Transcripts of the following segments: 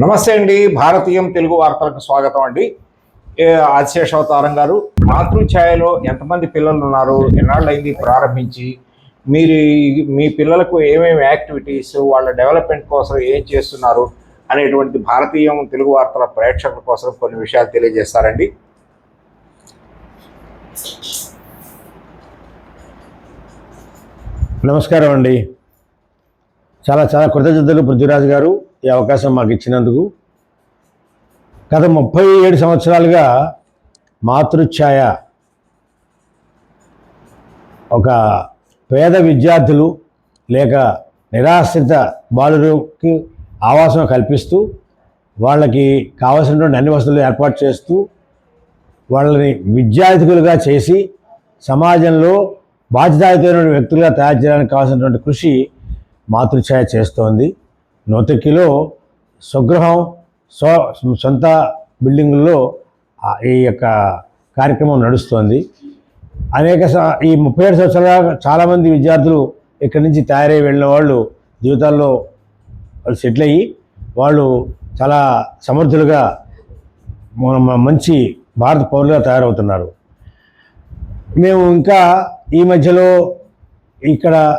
నమస్తే అండి. భారతీయం తెలుగు వార్తలకు స్వాగతం అండి. ఏ, అవతారం గారు మాతృఛాయలో ఎంతమంది పిల్లలు ఉన్నారు? ఎన్నాళ్ళైంది ప్రారంభించి? మీరు మీ పిల్లలకు ఏమేమి యాక్టివిటీస్ వాళ్ళ డెవలప్మెంట్ కోసం ఏం చేస్తున్నారు అనేటువంటి భారతీయం తెలుగు వార్తల ప్రేక్షకుల కోసం కొన్ని విషయాలు తెలియజేస్తారండి. నమస్కారం అండి. చాలా చాలా కృతజ్ఞతలు పృథ్వీరాజ్ గారు. ఈ అవకాశం మాకు ఇచ్చినందుకు గత ముప్పై ఏడు సంవత్సరాలుగా మాతృఛాయ ఒక పేద విద్యార్థులు లేక నిరాశ్రిత బాలురికి ఆవాసం కల్పిస్తూ వాళ్ళకి కావాల్సినటువంటి అన్ని వసతులు ఏర్పాటు చేస్తూ వాళ్ళని విద్యార్థులుగా చేసి సమాజంలో బాధ్యతాయుతమైన వ్యక్తులుగా తయారు చేయడానికి కావాల్సినటువంటి కృషి మాతృఛాయ చేస్తోంది. నూతకిలో స్వగృహం స్వ సొంత బిల్డింగుల్లో ఈ యొక్క కార్యక్రమం నడుస్తోంది. అనేక స- ఈ ముప్పై ఏడు సంవత్సరాలుగా చాలామంది విద్యార్థులు ఇక్కడి నుంచి తయారై వెళ్ళిన వాళ్ళు జీవితాల్లో వాళ్ళు సెటిల్ అయ్యి వాళ్ళు చాలా సమర్థులుగా మంచి భారత పౌరులుగా తయారవుతున్నారు. మేము ఇంకా ఈ మధ్యలో ఇక్కడ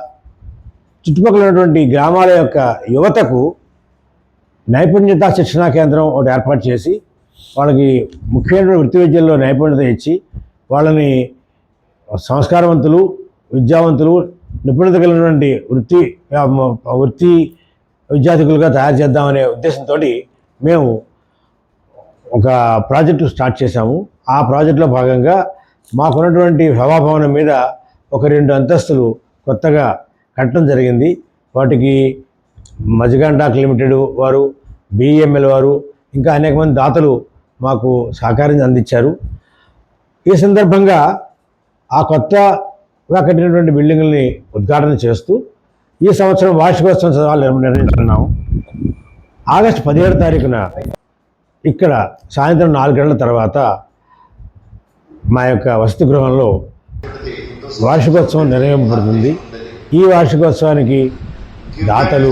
చుట్టుపక్కల ఉన్నటువంటి గ్రామాల యొక్క యువతకు నైపుణ్యత శిక్షణా కేంద్రం ఒకటి ఏర్పాటు చేసి వాళ్ళకి ముఖ్యమైన వృత్తి విద్యల్లో నైపుణ్యత ఇచ్చి వాళ్ళని సంస్కారవంతులు విద్యావంతులు నిపుణత కలిగినటువంటి వృత్తి వృత్తి విద్యార్థికులుగా తయారు చేద్దామనే ఉద్దేశంతో మేము ఒక ప్రాజెక్టు స్టార్ట్ చేశాము. ఆ ప్రాజెక్టులో భాగంగా మాకున్నటువంటి సభాభవనం మీద ఒక రెండు అంతస్తులు కొత్తగా కట్టడం జరిగింది. వాటికి మజగాండాక్ లిమిటెడ్ వారు బిఎంఎల్ వారు ఇంకా అనేక మంది దాతలు మాకు సహకారం అందించారు. ఈ సందర్భంగా ఆ కొత్తగా కట్టినటువంటి బిల్డింగుల్ని ఉద్ఘాటన చేస్తూ ఈ సంవత్సరం వార్షికోత్సవం సభలు నిర్ణయించుకున్నాము ఆగస్టు పదిహేడు తారీఖున ఇక్కడ సాయంత్రం నాలుగు గంటల తర్వాత మా యొక్క వసతి గృహంలో వార్షికోత్సవం నిర్వహింపబడుతుంది. ఈ వార్షికోత్సవానికి దాతలు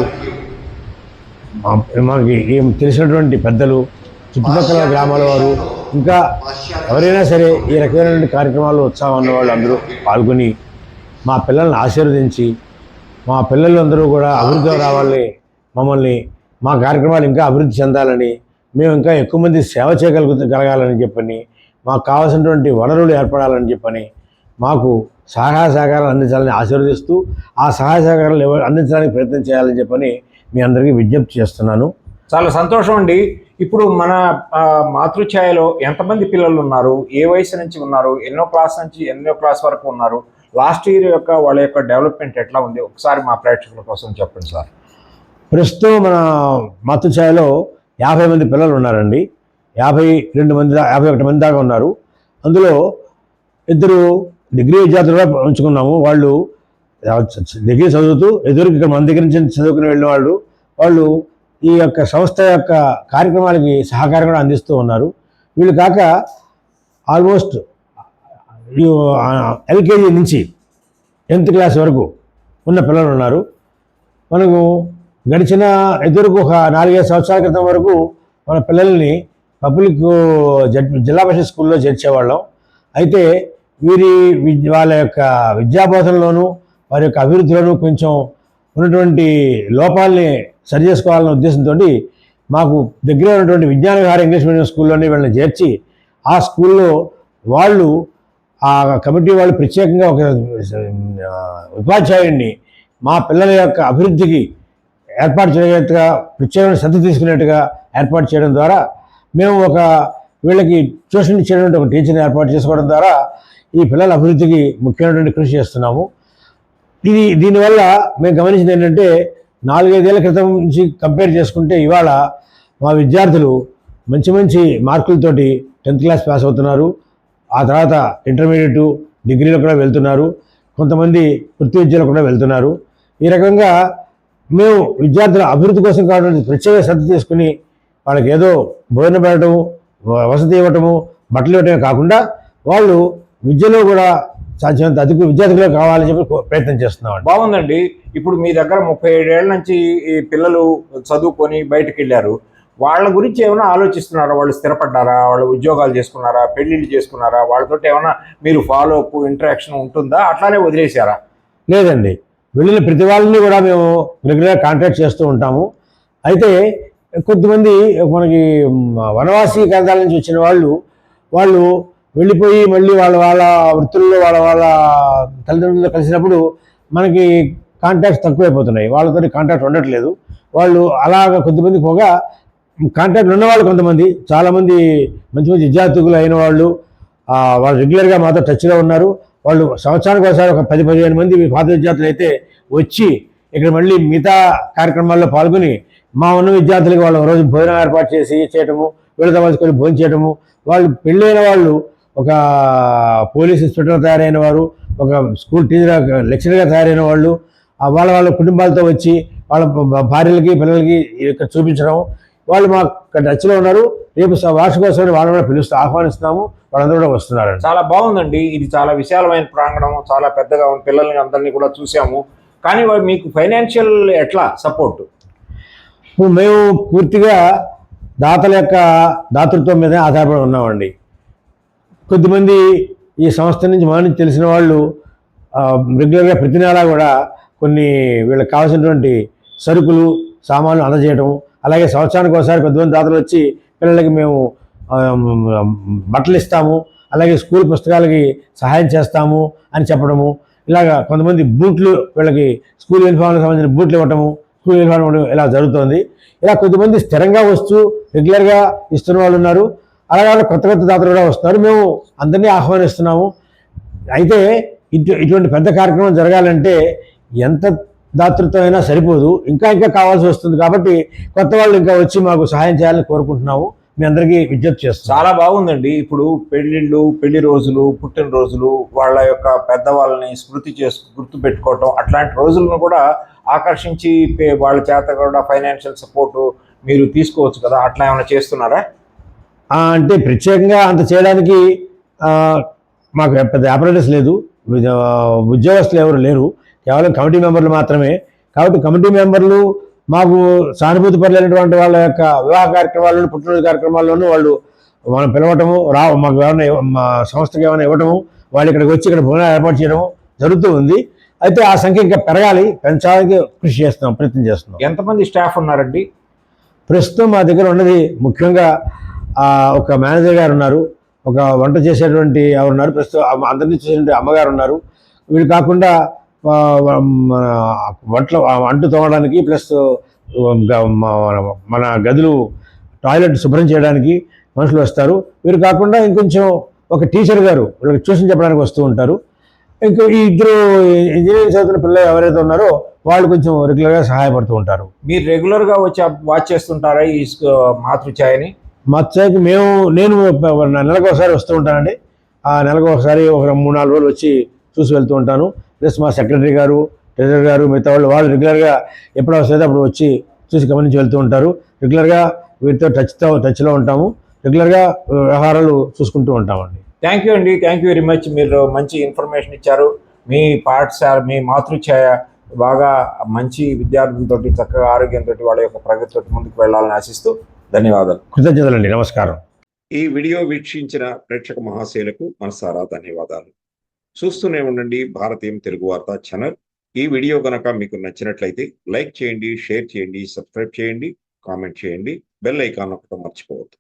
మా- మనకి ఏం తెలిసినటువంటి పెద్దలు చుట్టుపక్కల గ్రామాల వారు ఇంకా ఎవరైనా సరే ఈ రకమైనటువంటి కార్యక్రమాలు ఉత్సాహం ఉన్న వాళ్ళు అందరూ పాల్గొని మా పిల్లల్ని ఆశీర్వదించి మా పిల్లలందరూ కూడా అభివృద్ధి రావాలని మమ్మల్ని మా కార్యక్రమాలు ఇంకా అభివృద్ధి చెందాలని మేము ఇంకా ఎక్కువ మంది సేవ చేయగలుగు కలగాలని చెప్పని మాకు కావాల్సినటువంటి వనరులు ఏర్పడాలని చెప్పని మాకు సహాయ సహకారాలు అందించాలని ఆశీర్వదిస్తూ ఆ సహాయ సహకారాలు ఎవరు అందించడానికి ప్రయత్నం చేయాలని చెప్పని మీ అందరికీ విజ్ఞప్తి చేస్తున్నాను. చాలా సంతోషం అండి. ఇప్పుడు మన మాతృఛాయలో ఎంతమంది పిల్లలు ఉన్నారు? ఏ వయసు నుంచి ఉన్నారు? ఎన్నో క్లాస్ నుంచి ఎన్నో క్లాస్ వరకు ఉన్నారు? లాస్ట్ ఇయర్ యొక్క వాళ్ళ యొక్క డెవలప్మెంట్ ఎట్లా ఉంది? ఒకసారి మా ప్రేక్షకుల కోసం చెప్పండి సార్. ప్రస్తుతం మన మాతృఛాయలో యాభై మంది పిల్లలు ఉన్నారండి. యాభై రెండు మంది యాభై ఒకటి మంది దాకా ఉన్నారు. అందులో ఇద్దరు డిగ్రీ విద్యార్థులుగా ఉంచుకున్నాము. వాళ్ళు డిగ్రీ చదువుతూ ఎదురుకి ఇక్కడ మన దగ్గర నుంచి చదువుకుని వెళ్ళిన వాళ్ళు వాళ్ళు ఈ యొక్క సంస్థ యొక్క కార్యక్రమాలకి సహకారం కూడా అందిస్తూ ఉన్నారు. వీళ్ళు కాక ఆల్మోస్ట్ ఎల్కేజీ నుంచి టెన్త్ క్లాస్ వరకు ఉన్న పిల్లలు ఉన్నారు. మనకు గడిచిన ఎదురుకు ఒక నాలుగైదు సంవత్సరాల క్రితం వరకు మన పిల్లల్ని పబ్లిక్ జడ్ జిల్లా పరిషత్ స్కూల్లో చేర్చేవాళ్ళం. అయితే వీరి విద్య వాళ్ళ యొక్క విద్యాబోధనలోనూ వారి యొక్క అభివృద్ధిలోనూ కొంచెం ఉన్నటువంటి లోపాలని సరి చేసుకోవాలనే ఉద్దేశంతో మాకు దగ్గర ఉన్నటువంటి విజ్ఞాన విహార ఇంగ్లీష్ మీడియం స్కూల్లోనే వీళ్ళని చేర్చి ఆ స్కూల్లో వాళ్ళు ఆ కమిటీ వాళ్ళు ప్రత్యేకంగా ఒక ఉపాధ్యాయుడిని మా పిల్లల యొక్క అభివృద్ధికి ఏర్పాటు చేయగట్టుగా ప్రత్యేకమైన శ్రద్ధ తీసుకునేట్టుగా ఏర్పాటు చేయడం ద్వారా మేము ఒక వీళ్ళకి ట్యూషన్ ఇచ్చేటువంటి ఒక టీచర్ని ఏర్పాటు చేసుకోవడం ద్వారా ఈ పిల్లల అభివృద్ధికి ముఖ్యమైనటువంటి కృషి చేస్తున్నాము. ఇది దీనివల్ల మేము గమనించింది ఏంటంటే నాలుగైదేళ్ళ క్రితం నుంచి కంపేర్ చేసుకుంటే ఇవాళ మా విద్యార్థులు మంచి మంచి మార్కులతోటి టెన్త్ క్లాస్ పాస్ అవుతున్నారు. ఆ తర్వాత ఇంటర్మీడియట్ డిగ్రీలో కూడా వెళ్తున్నారు. కొంతమంది వృత్తి విద్యలో కూడా వెళ్తున్నారు. ఈ రకంగా మేము విద్యార్థుల అభివృద్ధి కోసం కావడానికి ప్రత్యేక శ్రద్ధ తీసుకుని వాళ్ళకి ఏదో భోజనం పెట్టడము వసతి ఇవ్వటము బట్టలు ఇవ్వటమే కాకుండా వాళ్ళు విద్యలో కూడా సాధ్యమైనంత అధిక విద్యార్థులే కావాలని చెప్పి ప్రయత్నం చేస్తున్నాం బాగుందండి. ఇప్పుడు మీ దగ్గర ముప్పై ఏడేళ్ళ నుంచి ఈ పిల్లలు చదువుకొని బయటకు వెళ్ళారు వాళ్ళ గురించి ఏమైనా ఆలోచిస్తున్నారా? వాళ్ళు స్థిరపడ్డారా? వాళ్ళు ఉద్యోగాలు చేసుకున్నారా? పెళ్ళిళ్ళు చేసుకున్నారా? వాళ్ళతో ఏమైనా మీరు ఫాలో అప్ ఇంటరాక్షన్ ఉంటుందా? అట్లానే వదిలేశారా? లేదండి. వెళ్ళిన ప్రతి వాళ్ళని కూడా మేము రెగ్యులర్ కాంటాక్ట్ చేస్తూ ఉంటాము. అయితే కొంతమంది మనకి వనవాసి కేంద్రాల నుంచి వచ్చిన వాళ్ళు వాళ్ళు వెళ్ళిపోయి మళ్ళీ వాళ్ళ వాళ్ళ వృత్తుల్లో వాళ్ళ వాళ్ళ తల్లిదండ్రులతో కలిసినప్పుడు మనకి కాంటాక్ట్స్ తక్కువైపోతున్నాయి. వాళ్ళతో కాంటాక్ట్ ఉండట్లేదు. వాళ్ళు అలాగ కొద్దిమంది పోగా కాంటాక్ట్ ఉన్నవాళ్ళు కొంతమంది చాలామంది మంచి మంచి విద్యార్థులు అయిన వాళ్ళు వాళ్ళు రెగ్యులర్గా మాతో టచ్లో ఉన్నారు. వాళ్ళు సంవత్సరానికి ఒకసారి ఒక పది పదిహేను మంది పాత విద్యార్థులు అయితే వచ్చి ఇక్కడ మళ్ళీ మిగతా కార్యక్రమాల్లో పాల్గొని మా ఉన్న విద్యార్థులకి వాళ్ళు రోజు భోజనం ఏర్పాటు చేసి చేయటము వీళ్ళతో కలుసుకొని భోజనం చేయటము వాళ్ళు పెళ్ళైన వాళ్ళు ఒక పోలీస్ ఇన్స్పెక్టర్ తయారైన వారు ఒక స్కూల్ టీచర్ లెక్చరర్గా తయారైన వాళ్ళు వాళ్ళ వాళ్ళ కుటుంబాలతో వచ్చి వాళ్ళ భార్యలకి పిల్లలకి ఇక్కడ చూపించడం. వాళ్ళు మా టచ్లో ఉన్నారు. రేపు వార్షికోత్సవాన్ని వాళ్ళని కూడా పిలుస్తూ ఆహ్వానిస్తున్నాము. వాళ్ళందరూ కూడా వస్తున్నారండి చాలా బాగుందండి. ఇది చాలా విశాలమైన ప్రాంగణం చాలా పెద్దగా ఉంది. పిల్లల్ని అందరినీ కూడా చూసాము. కానీ మీకు ఫైనాన్షియల్ ఎట్లా సపోర్ట్? మేము పూర్తిగా దాతల యొక్క దాతృత్వం మీదే ఆధారపడి ఉన్నామండి. కొద్దిమంది ఈ సంస్థ నుంచి మా నుంచి తెలిసిన వాళ్ళు రెగ్యులర్గా ప్రతి నెలా కూడా కొన్ని వీళ్ళకి కావాల్సినటువంటి సరుకులు సామాన్లు అందజేయడం అలాగే సంవత్సరానికి ఒకసారి కొద్దిమంది దాతలు వచ్చి పిల్లలకి మేము బట్టలు ఇస్తాము అలాగే స్కూల్ పుస్తకాలకి సహాయం చేస్తాము అని చెప్పడము. ఇలాగ కొంతమంది బూట్లు వీళ్ళకి స్కూల్ యూనిఫామ్కి సంబంధించిన బూట్లు ఇవ్వటము స్కూల్ యూనిఫామ్ ఇవ్వడం ఇలా జరుగుతుంది. ఇలా కొద్దిమంది స్థిరంగా వస్తూ రెగ్యులర్గా ఇస్తున్న వాళ్ళు ఉన్నారు. అలాగే కొత్త కొత్త దాతలు కూడా వస్తున్నారు. మేము అందరినీ ఆహ్వానిస్తున్నాము. అయితే ఇటు ఇటువంటి పెద్ద కార్యక్రమం జరగాలంటే ఎంత దాతృత్వం అయినా సరిపోదు. ఇంకా ఇంకా కావాల్సి వస్తుంది కాబట్టి కొత్త వాళ్ళు ఇంకా వచ్చి మాకు సహాయం చేయాలని కోరుకుంటున్నాము. మీ అందరికీ విజ్ఞప్తి చేస్తాం చాలా బాగుందండి. ఇప్పుడు పెళ్ళిళ్ళు పెళ్ళి రోజులు పుట్టినరోజులు వాళ్ళ యొక్క పెద్దవాళ్ళని స్మృతి చేసు గుర్తు పెట్టుకోవటం అట్లాంటి రోజులను కూడా ఆకర్షించి వాళ్ళ చేత కూడా ఫైనాన్షియల్ సపోర్టు మీరు తీసుకోవచ్చు కదా. అట్లా ఏమైనా చేస్తున్నారా? అంటే ప్రత్యేకంగా అంత చేయడానికి మాకు పెద్ద ఆపరేటర్స్ లేదు. ఉద్య- ఉద్యోగస్తులు ఎవరు లేరు. కేవలం కమిటీ మెంబర్లు మాత్రమే. కాబట్టి కమిటీ మెంబర్లు మాకు సానుభూతి పరులైనటువంటి వాళ్ళ యొక్క వివాహ కార్యక్రమాలను పుట్టినరోజు కార్యక్రమాల్లోనూ వాళ్ళు మనం పిలవటము రా మాకు ఏమైనా మా సంస్థకి ఏమైనా ఇవ్వటము వాళ్ళు ఇక్కడికి వచ్చి ఇక్కడ భవనం ఏర్పాటు చేయడము జరుగుతూ ఉంది. అయితే ఆ సంఖ్య ఇంకా పెరగాలి. పెంచడానికి కృషి చేస్తున్నాం ప్రయత్నం చేస్తున్నాం. ఎంతమంది స్టాఫ్ ఉన్నారండి? ప్రస్తుతం మా దగ్గర ఉన్నది ముఖ్యంగా ఒక మేనేజర్ గారు ఉన్నారు. ఒక వంట చేసేటువంటి ఎవరు ఉన్నారు. ప్రస్తుతం అందరినీ చూసేటువంటి అమ్మగారు ఉన్నారు. వీళ్ళు కాకుండా మన వంటలు అంటు వంట తోమడానికి ప్లస్ మన గదులు టాయిలెట్ శుభ్రం చేయడానికి మనుషులు వస్తారు. వీరు కాకుండా ఇంకొంచెం ఒక టీచర్ గారు వీళ్ళకి ట్యూషన్ చెప్పడానికి వస్తూ ఉంటారు. ఇంకా ఈ ఇద్దరు ఇంజనీరింగ్ చదువుతున్న పిల్లలు ఎవరైతే ఉన్నారో వాళ్ళు కొంచెం రెగ్యులర్గా సహాయపడుతూ ఉంటారు. మీరు రెగ్యులర్గా వచ్చి వాచ్ చేస్తుంటారా ఈ మాతృఛాయని? మా మత్స్యకి మేము నేను నెలకు ఒకసారి వస్తూ ఉంటానండి. ఆ నెలకు ఒకసారి ఒక మూడు నాలుగు రోజులు వచ్చి చూసి వెళ్తూ ఉంటాను. ప్లస్ మా సెక్రటరీ గారు ట్రెజర్ గారు మిగతా వాళ్ళు వాళ్ళు రెగ్యులర్గా ఎప్పుడు అవసరం అప్పుడు వచ్చి చూసి గమనించి వెళ్తూ ఉంటారు. రెగ్యులర్గా వీరితో టచ్తో టచ్లో ఉంటాము. రెగ్యులర్గా వ్యవహారాలు చూసుకుంటూ ఉంటామండి. థ్యాంక్ యూ అండి. థ్యాంక్ యూ వెరీ మచ్ మీరు మంచి ఇన్ఫర్మేషన్ ఇచ్చారు. మీ పాఠశాల మీ మాతృఛాయ బాగా మంచి విద్యార్థులతోటి చక్కగా ఆరోగ్యంతో వాళ్ళ యొక్క ప్రగతితో ముందుకు వెళ్ళాలని ఆశిస్తూ ధన్యవాదాలు. కృతజ్ఞతలండి నమస్కారం. ఈ వీడియో వీక్షించిన ప్రేక్షక మహాశయులకు మనసారా ధన్యవాదాలు. చూస్తూనే ఉండండి భారతీయం తెలుగు వార్త ఛానల్. ఈ వీడియో గనక మీకు నచ్చినట్లయితే లైక్ చేయండి షేర్ చేయండి సబ్స్క్రైబ్ చేయండి కామెంట్ చేయండి. బెల్ ఐకాన్ ఒకటి మర్చిపోవద్దు.